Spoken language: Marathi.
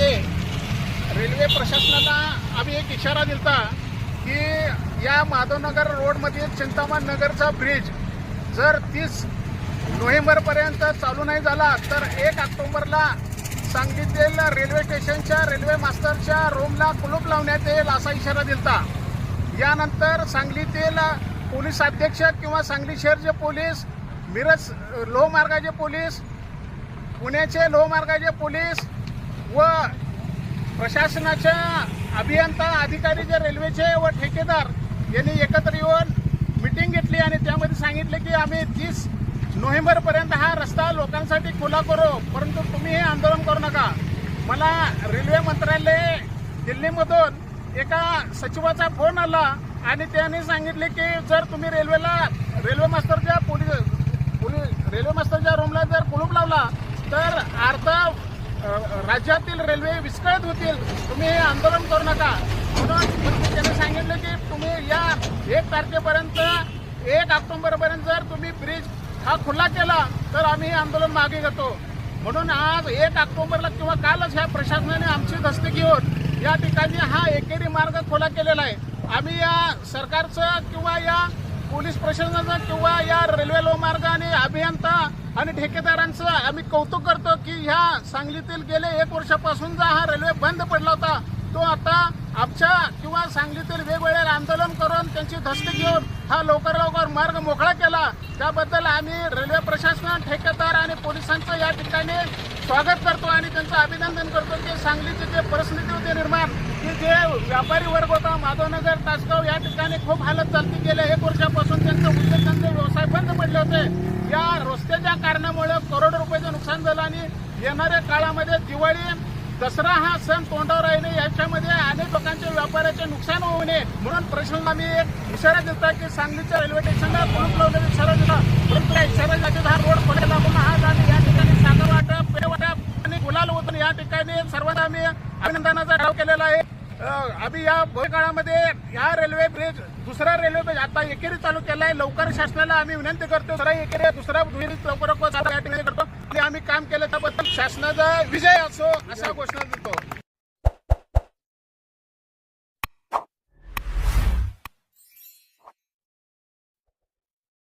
मागे रेल्वे प्रशासनाला आम्ही एक इशारा दिला की या माधवनगर रोडमधील चिंतामण नगरचा ब्रिज जर तीस नोव्हेंबरपर्यंत चालू नाही झाला तर एक ऑक्टोबरला सांगलीतील रेल्वे स्टेशनच्या रेल्वे मास्टरच्या रूमला कुलूप लावण्यात येईल असा इशारा दिला यानंतर सांगलीतील पोलीस अध्यक्ष किंवा सांगली शहरचे पोलीस मिरज लोहमार्गाचे पोलीस पुण्याचे लोहमार्गाचे पोलीस व प्रशासनाच्या अभियंता अधिकारी जे रेल्वेचे व ठेकेदार यांनी एकत्र येऊन मिटिंग घेतली आणि त्यामध्ये सांगितले की आम्ही तीस नोव्हेंबरपर्यंत हा रस्ता लोकांसाठी खुला करू परंतु तुम्ही हे आंदोलन करू नका. मला रेल्वे मंत्रालय दिल्लीमधून एका सचिवाचा फोन आला आणि त्यांनी सांगितले की जर तुम्ही रेल्वेला रेल्वे मास्तरच्या पोलीस पोलीस रेल्वे मास्तरच्या रूमला जर कुलूप लावला राज्यातील रेल्वे विस्कळीत होतील. तुम्ही हे आंदोलन करू नका. म्हणून त्यांनी सांगितलं की तुम्ही या एक तारखेपर्यंत एक ऑक्टोबरपर्यंत जर तुम्ही ब्रिज हा खुला केला तर आम्ही हे आंदोलन मागे घेतो. म्हणून आज एक ऑक्टोबरला किंवा कालच ह्या प्रशासनाने आमची दस्ती घेऊन या ठिकाणी हा एकेरी मार्ग खुला केलेला आहे. आम्ही या सरकारचं किंवा या पोलीस प्रशासनाचं किंवा या रेल्वे लोहमार्ग आणि अभियंता आणि ठेकेदारांचं आम्ही कौतुक करतो की ह्या सांगलीतील गेले एक वर्षापासून जा हा रेल्वे बंद पडला होता तो आता आमच्या किंवा सांगलीतील वेगवेगळे आंदोलन करून त्यांची धस्ती घेऊन हा लवकर लवकर मार्ग मोकळा केला. त्याबद्दल आम्ही रेल्वे प्रशासन ठेकेदार आणि पोलिसांचं या ठिकाणी स्वागत करतो आणि त्यांचं अभिनंदन करतो की सांगलीची जे परिस्थिती होती निर्माण की जे व्यापारी वर्ग होता माधवनगर तासगाव या ठिकाणी खूप हालत चालती गेल्या एक वर्षापासून त्यांचं उद्योगांचे व्यवसाय बंद पडले होते. रस्त्याच्या कारणामुळे करोडो रुपयाचं नुकसान झालं आणि येणाऱ्या काळामध्ये दिवाळी दसरा हा सण तोंडावर येणे याच्यामध्ये अनेक लोकांच्या व्यापाराचे नुकसान होऊ नये म्हणून प्रश्न आम्ही एक इशारा देतो की सांगलीच्या रेल्वे स्टेशनला कुलूप लावण्याचा इशारा दिला परंतु त्या इशाऱ्यासाठी हा रोड खोले लागून हा आणि या ठिकाणी साखर वाटप पेय वाटप आणि गुलाल होतो या ठिकाणी सर्वांना आम्ही अभिनंदनाचा ठराव केलेला आहे. आम्ही या भूतकाळामध्ये या रेल्वे ब्रिज दुसरा रेल्वे ब्रिज आता एकेरी चालू केला आहे. लवकर शासनाला आम्ही विनंती करतो. दुसरा एकेरी दुसरा दुहेरी लवकर या ठिकाणी करतो. आणि आम्ही काम केलं त्याबद्दल शासनाचा विजय असो असा घोषणा देतो.